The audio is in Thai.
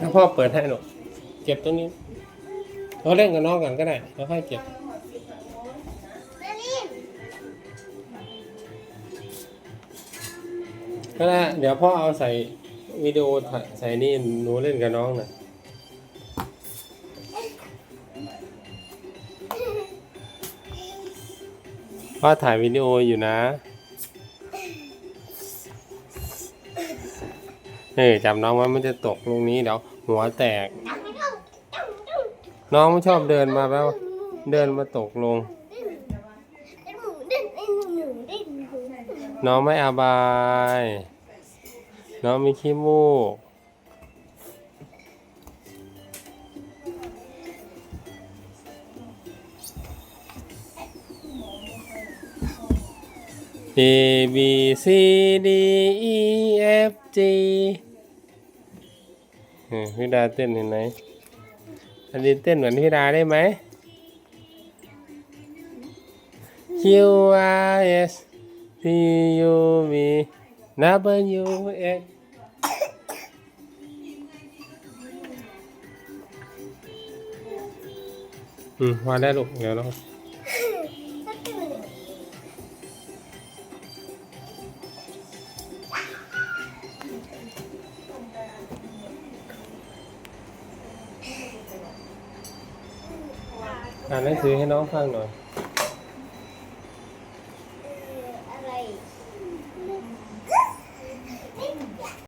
ถ้าพ่อเปิดให้หนูเก็บตรงนี้เราเล่นกับน้องก่อนก็ได้แล้วค่อเก็บ ก็ได้เดี๋ยวพ่อเอาใส่วิดีโอถ่ายใส่นี่หนูเล่นกับน้องน่ะพ่อถ่ายวิดีโออยู่นะเฮ้ยจับน้องไว้มันจะตกลงนี้เดี๋ยวหัวแตก น้องไม่ชอบเดินมาแล้ว เดินมาตกลง ไอ้หมูเด่นไอ้หมูเด่นหมู น้องไม่อาบาย น้องมีขี้มูก A B C D E F G เฮ้ยพี่ดาเต้นเห็นไหมอันนี้เต้นเหมือนพี่ดาได้ไหม Q R S T U V W X อืมว่าได้ลูกเดี๋ยวเราอ่านหนังสือให้น้องฟังหน่อย